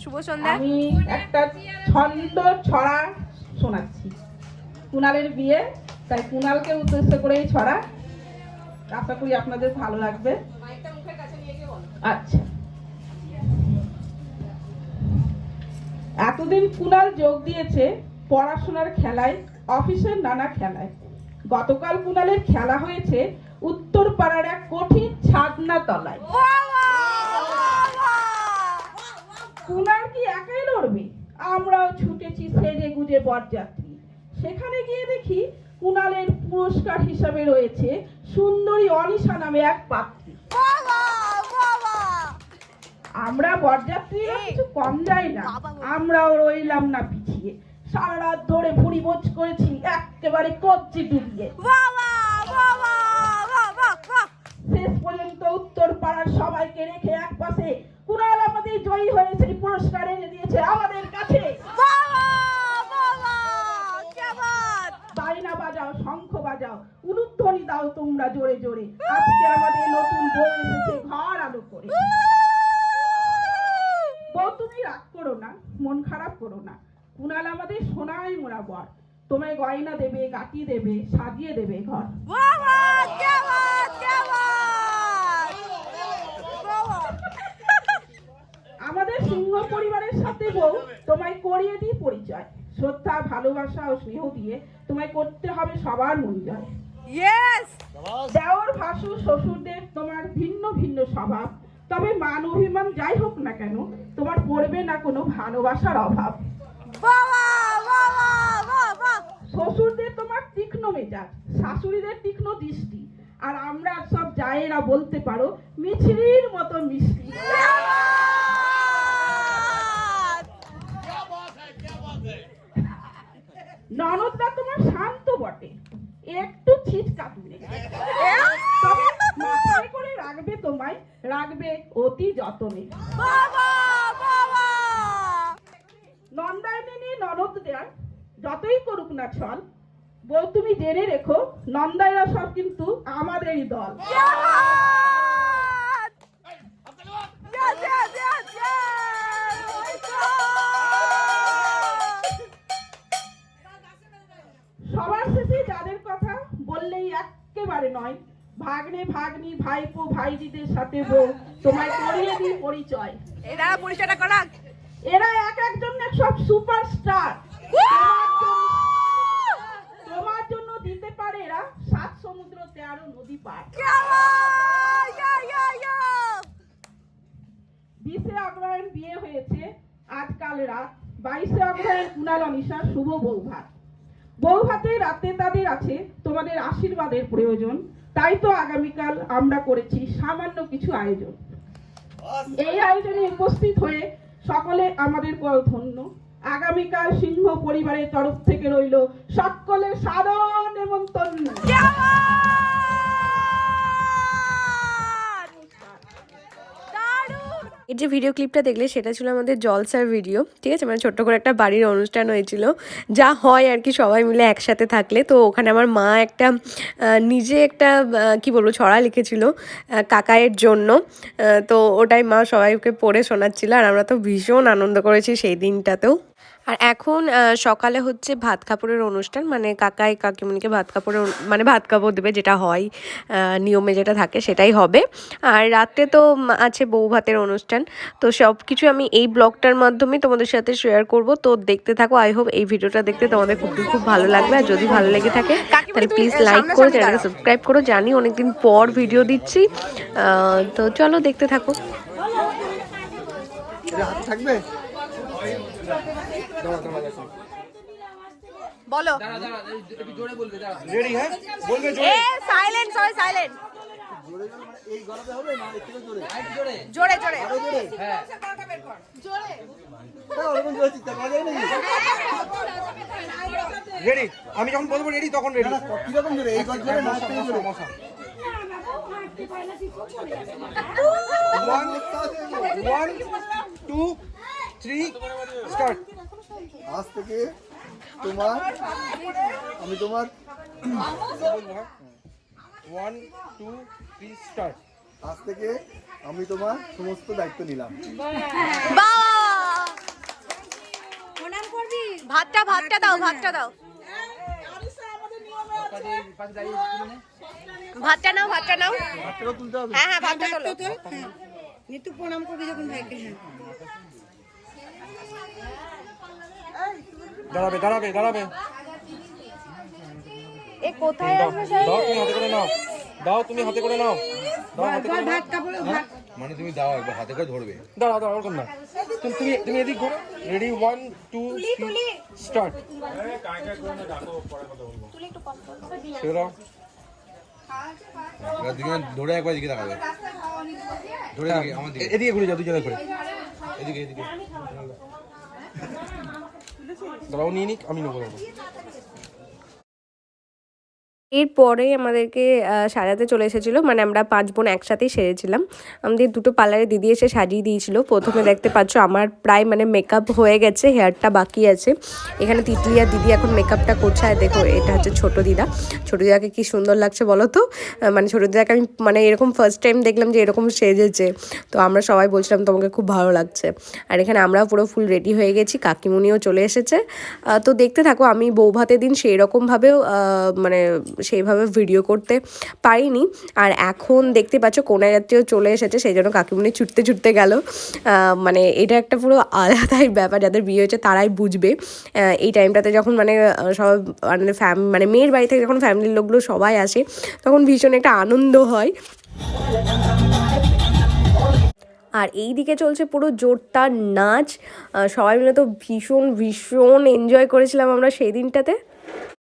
শুভ সন্ধ্যা। আমি একটা ছন্দ ছড়া শোনাচ্ছি। কুণালের বিয়ে, তাই কুণালকে উদ্দেশ্য করে এই ছড়া। আশা করি আপনাদের ভালো লাগবে। আচ্ছা। এতদিন কুনাল যোগ দিয়েছে পড়াশোনার খেলায়, অফিসের নানা খেলায়। গতকাল কুণালের খেলা হয়েছে উত্তর পাড়ার এক কঠিন ছাদনা তলায়। কুনার কি একাই লড়বে? আমরাও ছুটেছি সেজে গুজে বরযাত্রী সেখানে গিয়ে দেখি কুনালের পুরস্কার হিসাবে রয়েছে সুন্দরী অনিশা নামে এক পাত্রী। আমরা বরযাত্রী কিছু কম যাই না। আমরাও রইলাম না পিছিয়ে। সারা রাত ধরে ভুড়ি বোঝ করেছি, একেবারে কবজি ডুবিয়ে। শেষ পর্যন্ত উত্তর পাড়ার সবাইকে রেখে এক পাশে কুণাল আমাদের জয়ী হয়ে সেই পুরস্কার এনে দিয়েছে আমাদের কাছে। বাজাও শঙ্খ বাজাও উলুধ্বনি দাও তোমরা জোরে জোরে। আজকে আমাদের নতুন বউ এসেছে ঘর আলো করে। বউ তুমি রাগ করো না মন খারাপ করো না। আমাদের সোনাই মোড়া বর। তোমায় গয়না দেবে গাটি দেবে সাজিয়ে দেবে ঘর আমাদের সিংহ পরিবারের সাথে বউ তোমায় করিয়ে দিই পরিচয়। শ্রদ্ধা ভালোবাসা ও স্নেহ দিয়ে তোমায় করতে হবে সবার মন দেওর ভাসু শ্বশুরদের তোমার ভিন্ন ভিন্ন স্বভাব। তবে মান অভিমান যাই হোক না কেন তোমার পড়বে না কোনো ভালোবাসার অভাব। শ্বশুরদের তোমার তীক্ষ্ণ মেজাজ শাশুড়িদের তীক্ষ্ণ দৃষ্টি। আর আমরা সব জায়েরা বলতে পারো মিছরির মতো মিষ্টি। ননদরা তোমার শান্ত বটে। একটু ছিটকা তুলে তবে মাথায় করে রাখবে তোমায় রাখবে অতি যতনে। নন্দায়নী ননদ দেয় যতই করুক না ছল বউ তুমি জেনে রেখো নন্দায়রা সব কিন্তু আমাদেরই দল। একেবারে নয়। ভাগ্নে ভাগ্নি ভাইপো ভাইজিদের সাথে বউ। তোমায় করিয়ে দিই পরিচয়। এরা পরিচয়টা করা এরা এক একজন এক সব সুপারস্টার। তোমার জন্য দিতে পারে এরা সাত সমুদ্র তেরো নদী পার। বিশে অগ্রহায়ণ বিয়ে হয়েছে আজকাল রাত। বাইশে অগ্রহায়ণ কুণাল অনিশা শুভ বৌভাত। বৌভাতে রাতে তাদের আছে, তোমাদের আশীর্বাদের প্রয়োজন। তাই তো আগামীকাল আমরা করেছি সামান্য কিছু আয়োজন। এই আয়োজনে উপস্থিত হয়ে সকলে আমাদের ধন্য। আগামীকাল সিংহ পরিবারের তরফ থেকে রইল সকলের সাদর নেমন্তন্ন। যে ভিডিও ক্লিপটা দেখলে সেটা ছিল আমাদের জলসার ভিডিও ঠিক আছে? মানে ছোট্ট করে একটা বাড়ির অনুষ্ঠান হয়েছিল। যা হয় আর কি, সবাই মিলে একসাথে থাকলে। তো ওখানে আমার মা একটা নিজে একটা কি বলব, ছড়া লিখেছিল কাকায়ের জন্য। তো ওটাই মা সবাইকে পড়ে শোনাচ্ছিল আর আমরা তো ভীষণ আনন্দ করেছি সেই দিনটাতেও। আর এখন সকালে হচ্ছে ভাত কাপড়ের অনুষ্ঠান মানে কাকাই কাকিমনিকে ভাত কাপড়ের মানে ভাত কাপড় দেবে যেটা হয় নিয়মে যেটা থাকে সেটাই হবে। আর রাত্রে তো আছে বউ ভাতের অনুষ্ঠান তো সব কিছু আমি এই ব্লগটার মাধ্যমে তোমাদের সাথে শেয়ার করব। তো দেখতে থাকো আই হোপ এই ভিডিওটা দেখতে তোমাদের খুব খুব ভালো লাগবে। আর যদি ভালো লেগে থাকে তাহলে প্লিজ লাইক করো চ্যানেলটা সাবস্ক্রাইব করো। জানি অনেকদিন পর ভিডিও দিচ্ছি। তো চলো দেখতে থাকো। থাকবে? বলো। রেডি হ্যাঁ বলবে এ সাইলেন্ট সবাই সাইলেন্ট এই গলাতে হবে না এর থেকে জোরে। জোরে। জোরে। হ্যাঁ জোরে চিৎকার করা যায় নাকি রেডি আমি যখন বলব রেডি তখন রেডি কীরকম জোরে? এই গল জোরে না জোরে। One one two three start আজ থেকে তোমার আমি তোমার ওয়ান টু থ্রি স্টার্ট আজ থেকে আমি তোমার সমস্ত দায়িত্ব নিলাম। বাহ! ভাতটা ভাতটা দাও ভাতটা দাও। ভাতটা নাও ভাতটা নাও। হাতটাও তুলতে হবে। হ্যাঁ হ্যাঁ ভাতটা তোলো। নিতু প্রণাম করবি যখন ভাইকে হ্যাঁ। দাঁড়াবে দাঁড়াবে দাঁড়াবে। এ কোথায় দাও আসবে দাও তুমি হাতে করে নাও। দাও তুমি হাতে করে নাও। দাও হাতে করে ভাত কাপড় ভাত। মানে তুমি দাও একবার হাতে করে ধরবে। দাঁড়াও দাঁড়াও ওরকম না। তুমি তুমি তুমি এদিক ঘোরো। Ready one two three start ছেড়ে দুজন ধরে একবার দিকে তাকাবে। ধরে দিকে আমার দিকে। এদিকে ঘুরে যাও দুজনে ঘুরে। এদিকে এদিকে। দাঁড়াও নিয়ে নিক আমি নেব। এরপরে আমাদেরকে সাজাতে চলে এসেছিল। মানে আমরা পাঁচ বোন একসাথেই সেরেছিলাম আমাদের দুটো পার্লারে দিদি এসে সাজিয়ে দিয়েছিল। প্রথমে দেখতে পাচ্ছ আমার প্রায় মানে মেকআপ হয়ে গেছে হেয়ারটা বাকি আছে। এখানে তিতলি আর দিদি এখন মেকআপটা করছে। আর দেখো, এটা হচ্ছে ছোট দিদা। ছোট দিদাকে কি সুন্দর লাগছে বলো তো মানে ছোট দিদাকে আমি মানে এরকম ফার্স্ট টাইম দেখলাম যে এরকম সেজেছে। তো আমরা সবাই বলছিলাম, তোমাকে খুব ভালো লাগছে। আর এখানে আমরাও পুরো ফুল রেডি হয়ে গেছি। কাকিমুনিও চলে এসেছে। তো দেখতে থাকো, আমি বউ ভাতের দিন সেই রকমভাবেও মানে সেইভাবে ভিডিও করতে পারিনি। আর এখন দেখতে পাচ্ছ কোনা যাত্রীও চলে এসেছে, সেই জন্য কাকিমুনি ছুটতে ছুটতে গেল। মানে এটা একটা পুরো আলাদাই ব্যাপার, যাদের বিয়ে হয়েছে তারাই বুঝবে। এই টাইমটাতে যখন মানে সব মানে ফ্যাম মানে মেয়ের বাড়ি থেকে যখন ফ্যামিলির লোকগুলো সবাই আসে, তখন ভীষণ একটা আনন্দ হয়। আর এই দিকে চলছে পুরো জোরদার নাচ। সবাই মিলে তো ভীষণ ভীষণ এনজয় করেছিলাম আমরা সেই দিনটাতে।